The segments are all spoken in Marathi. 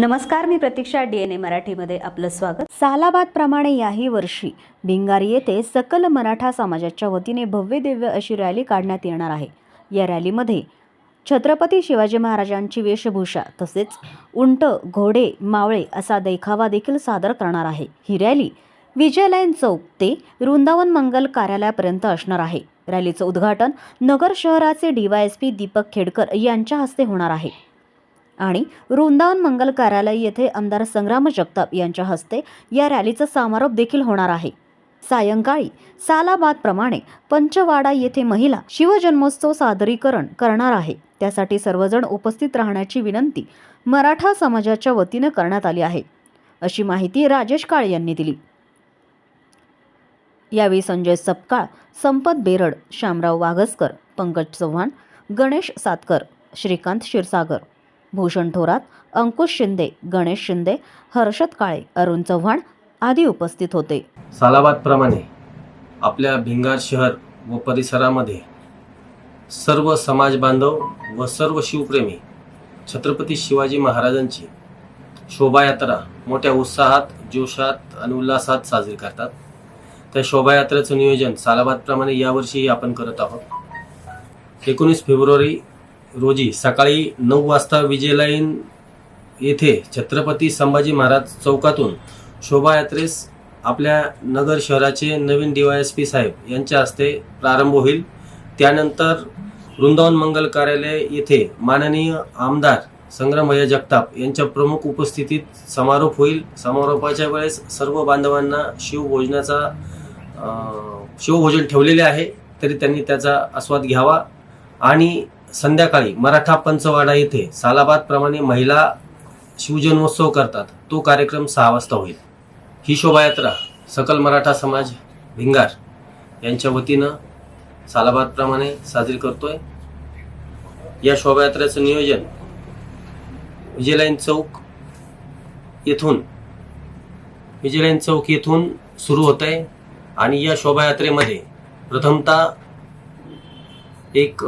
नमस्कार मी प्रतीक्षा डी एन ए मराठीमध्ये आपलं स्वागत. सालाबाद प्रमाणे याही वर्षी भिंगारी येथे सकल मराठा समाजाच्या वतीने भव्य दिव्य अशी रॅली काढण्यात येणार आहे. या रॅलीमध्ये छत्रपती शिवाजी महाराजांची वेशभूषा तसेच उंट घोडे मावळे असा देखावा देखील सादर करणार आहे. ही रॅली विजयलाईन चौक ते वृंदावन मंगल कार्यालयापर्यंत असणार आहे. रॅलीचं उद्घाटन नगर शहराचे डीवायएसपी दीपक खेडकर यांच्या हस्ते होणार आहे. आणि वृंदावन मंगल कार्यालय येथे आमदार संग्राम जगताप यांच्या हस्ते या रॅलीचा समारोप देखील होणार आहे. सायंकाळी सालाबादप्रमाणे पंचवाडा येथे महिला शिवजन्मोत्सव सादरीकरण करणार आहे. त्यासाठी सर्वजण उपस्थित राहण्याची विनंती मराठा समाजाच्या वतीनं करण्यात आली आहे. अशी माहिती राजेश काळे यांनी दिली. यावेळी संजय सपकाळ संपत बेरड श्यामराव वाघसकर पंकज चव्हाण गणेश सातकर श्रीकांत क्षीरसागर भूषण थोरात अंकुश शिंदे गणेश शिंदे हर्षद काळे अरुण चव्हाण आदी उपस्थित होते. सालाबादप्रमाणे आपल्या भिंगार शहर व परिसरामध्ये सर्व समाज बांधव व सर्व शिवप्रेमी छत्रपती शिवाजी महाराजांची शोभायात्रा मोठ्या उत्साहात जोशात आणि उल्हासात साजरी करतात. त्या शोभायात्रेचं नियोजन सालाबादप्रमाणे यावर्षीही आपण करत आहोत. एकोणीस फेब्रुवारी रोजी सकाळी नऊ वाजता विजय लाईन येथे छत्रपती संभाजी महाराज चौकातून शोभायात्रेस आपल्या नगर शहराचे नवीन डी वाय एस पी साहेब यांच्या हस्ते प्रारंभ होईल. त्यानंतर वृंदावन मंगल कार्यालय येथे माननीय आमदार संग्रामभैया जगताप यांच्या प्रमुख उपस्थितीत समारोप होईल. समारोपाच्या वेळेस सर्व बांधवांना शिवभोजनाचा शिवभोजन ठेवलेले आहे. तरी त्यांनी त्याचा आस्वाद घ्यावा. आणि संध्याकाळी मराठा पंचवाडा येथे सालाबादप्रमाणे महिला शिवजन्मोत्सव करतात. तो कार्यक्रम सहा वाजता होईल. ही शोभायात्रा सकल मराठा समाज भिंगार यांच्या वतीनं सालाबादप्रमाणे साजरी करतोय. या शोभायात्रेचं नियोजन विजयलाईन चौक येथून विजयलाईन चौक येथून सुरू होत आहे आणि या शोभायात्रेमध्ये प्रथमतः एक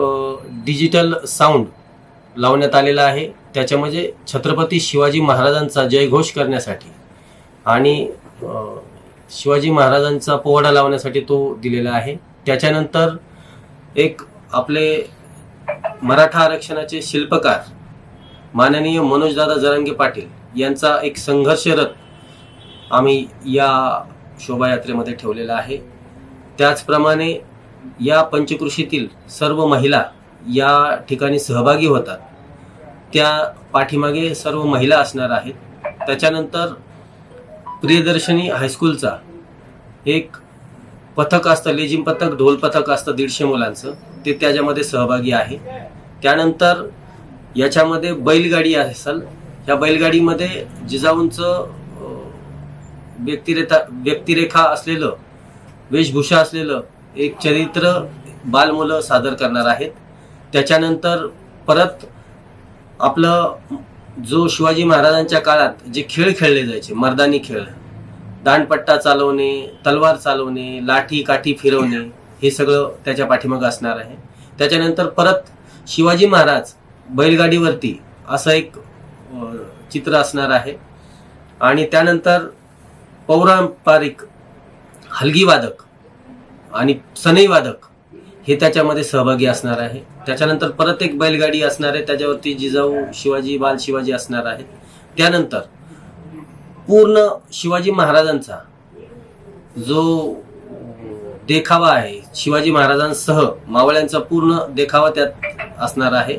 डिजिटल साऊंड लावण्यात आलेला आहे. त्याच्यामध्ये म्हणजे छत्रपती शिवाजी महाराजांचा जयघोष करण्यासाठी आणि शिवाजी महाराजांचा पोवाडा लावण्यासाठी तो दिलेला आहे. त्याच्यानंतर एक आपले मराठा आरक्षणाचे शिल्पकार माननीय मनोजदादा जरांगे पाटील यांचा एक संघर्षरथ आम्ही या शोभायात्रेमध्ये ठेवलेला आहे. त्याचप्रमाणे या पंचकृषीतील सर्व महिला या ठिकाणी सहभागी होतात. त्या पाठीमागे सर्व महिला असणार आहेत. त्याच्यानंतर प्रियदर्शनी हायस्कूलचा एक पथक असतं लेझिम पथक ढोल पथक असतं दीडशे मुलांचं. ते त्याच्यामध्ये सहभागी आहे. त्यानंतर याच्यामध्ये बैलगाडी असेल या बैलगाडीमध्ये जिजाऊंचं व्यक्तिरेखा व्यक्तिरेखा असलेलं वेशभूषा असलेलं एक चरित्र बालमुलं सादर करणार आहेत. त्याच्यानंतर परत आपलं जो शिवाजी महाराजांच्या काळात जे खेळ खेळले जायचे मर्दानी खेळ दांडपट्टा चालवणे तलवार चालवणे लाठी काठी फिरवणे हे सगळं त्याच्या पाठीमागं असणार आहे. त्याच्यानंतर परत शिवाजी महाराज बैलगाडीवरती असं एक चित्र असणार आहे. आणि त्यानंतर पौरांपारिक हलगीवादक आणि सनई वादक हे त्याच्यामध्ये सहभागी असणार आहे. त्याच्यानंतर परत एक बैलगाडी असणार आहे त्याच्यावरती जिजाऊ शिवाजी बाल शिवाजी असणार आहेत. त्यानंतर पूर्ण शिवाजी महाराजांचा जो देखावा आहे शिवाजी महाराजांसह मावळ्यांचा पूर्ण देखावा त्यात असणार आहे.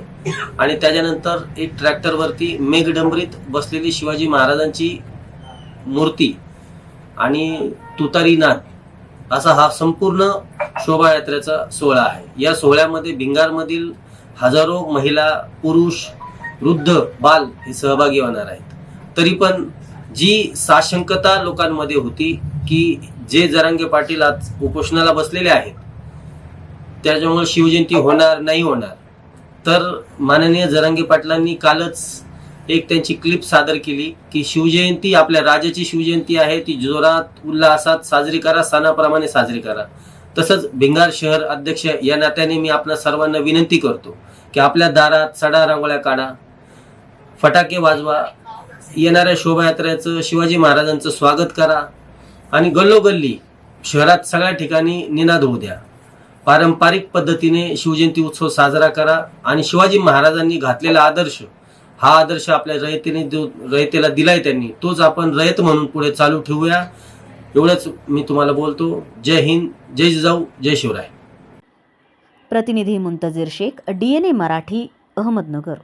आणि त्याच्यानंतर एक ट्रॅक्टरवरती मेघडंबरीत बसलेली शिवाजी महाराजांची मूर्ती आणि तुतारीनाथ असा हा संपूर्ण शोभायात्रेचा सोहळा आहे. या सोहळ्यामध्ये भिंगारमधील हजारो महिला पुरुष वृद्ध बाल हे सहभागी होणार आहेत. तरी पण जी साशंकता लोकांमध्ये होती की जे जरांगे पाटील आज उपोषणाला बसलेले आहेत त्याच्यामुळे शिवजयंती होणार नाही होणार तर माननीय जरांगे पाटलांनी कालच एक त्यांची क्लिप सादर केली की शिवजयंती आपल्या राजाची शिवजयंती आहे. ती जोरात उल्हासात साजरी करा सणाप्रमाणे साजरी करा. तसंच भिंगार शहर अध्यक्ष या नात्याने मी आपल्या सर्वांना विनंती करतो की आपल्या दारात सडा रांगोळ्या काढा फटाके वाजवा येणाऱ्या शोभायात्रेचं शिवाजी महाराजांचं स्वागत करा आणि गल्लोगल्ली शहरात सगळ्या ठिकाणी निनाद होऊ द्या. पारंपरिक पद्धतीने शिवजयंती उत्सव साजरा करा आणि शिवाजी महाराजांनी घातलेला आदर्श हा आदर्श आपल्या रयतेने जो रयतेला दिलाय त्यांनी तोच आपण रयत म्हणून पुढे चालू ठेवूया. एवढंच मी तुम्हाला बोलतो. जय हिंद जय जिजाऊ जय शिवराय. प्रतिनिधी Muntazir Shaikh D N A Marathi Ahmednagar.